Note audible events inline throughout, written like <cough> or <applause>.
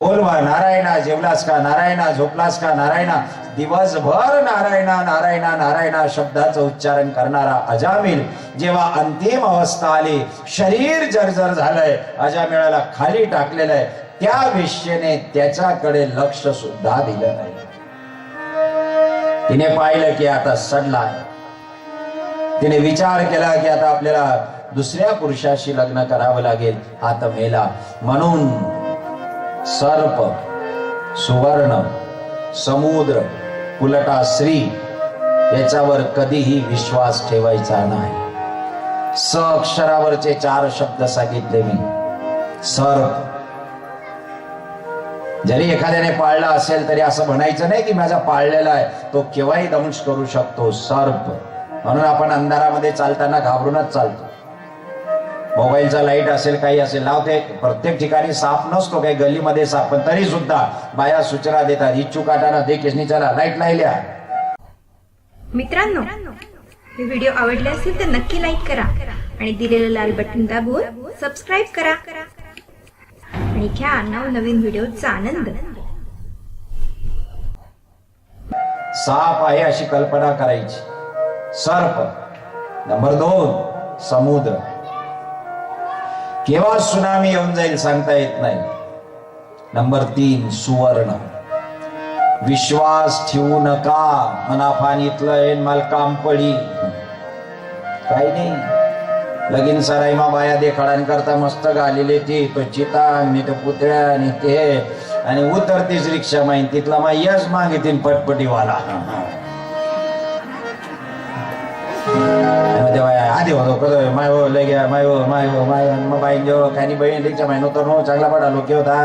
बोलवा नारायणा जेवलास का? नारायणा झोपलास का? नारायणा दिवसभर नारायणा नारायणा नारायणा शब्दाचं उच्चारण करणारा अजामिल जेव्हा अंतिम अवस्था आली शरीर जर्जर झालंय अजामिळाला खाली टाकलेलं आहे त्या विषयने त्याच्याकडे लक्ष सुद्धा दिलं नाही. तिने पाहिलं की आता सडला. तिने विचार केला की आता आपल्याला दुसऱ्या पुरुषाशी लग्न करावं लागेल हात मेला. म्हणून सर्प सुवर्ण समुद्र उलटा श्री याच्यावर कधीही विश्वास ठेवायचा नाही. स अक्षरावरचे चार शब्द सांगितले मी. सर्प. जरी एखाद्याने पाळला असेल तरी असं म्हणायचं नाही की माझा पाळलेला आहे तो केव्हाही दंश करू शकतो. सर्प. म्हणून आपण अंधारामध्ये चालताना घाबरूनच चालतो. मोबाईलचा लाइट असेल काही असेल लावते प्रत्येक ठिकाणी साप नसतो काही गल्लीमध्ये साप पण तरी सुद्धा बाया सूचना देतात. इच्छू काटाना दे चला लाइट लायल्या मित्रांनो हे व्हिडिओ आवडले असेल तर नक्की लाईक करा आणि दिलेलं लाल बटन दाबून सबस्क्राईब करा. आणि घ्या नवनवीन व्हिडिओचा आनंद. साप आहे अशी कल्पना करायची. सर्प. नंबर दोन समुद्र. केव्हा सुनामी येऊन जाईल सांगता येत नाही. नंबर तीन सुवर्ण. विश्वास ठेवू नका. मनाफानीतलं माल काम पडी. काही नाही. लगीन सराईमा बाया देखाडांकरता मस्त घालेले ती तो चितांग आणि तो पुतळ्या आणि ते. आणि उतरतीच रिक्षा माहीन तिथला मा यश मागितीन पटपटीवाला. आणि आधी होतो कदो माय हो लय गया माय हो माय हो माय हो. मग बाईन जेव्हा काही बहीण रिक्षा माहीन होतो नो चांगला पडा लोक होता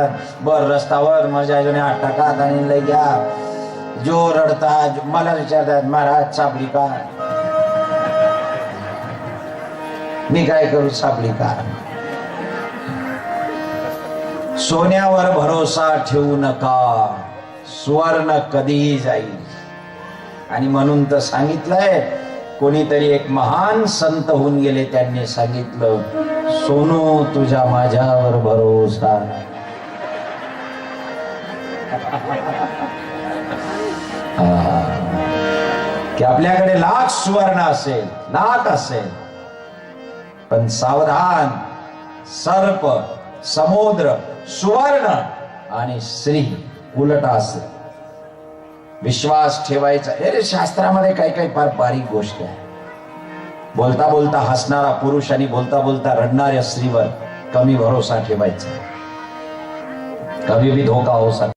बर रस्तावर माझ्या आईने आठ टाकात आणि लय जो रडता जो- मला विचारतात महाराज सापडी का मी काय करू सापडी का सोन्यावर भरोसा ठेवू नका सुवर्ण कधीही जाईल आणि म्हणून तर सांगितलंय कोणीतरी एक महान संत होऊन गेले त्यांनी सांगितलं सोनू तुझ्या माझ्यावर भरोसा <laughs> हा. की आपल्याकडे लाख सुवर्ण असेल लाख असेल पण सावधान सर्प समुद्र सुवर्ण आणि स्त्री उलट असेल विश्वास ठेवायचा. अरे शास्त्रामध्ये काही काही फार बारीक गोष्ट आहे. बोलता बोलता हसणारा पुरुष आणि बोलता बोलता रडणाऱ्या स्त्रीवर कमी भरोसा ठेवायचा. कमी भी धोका हो सकता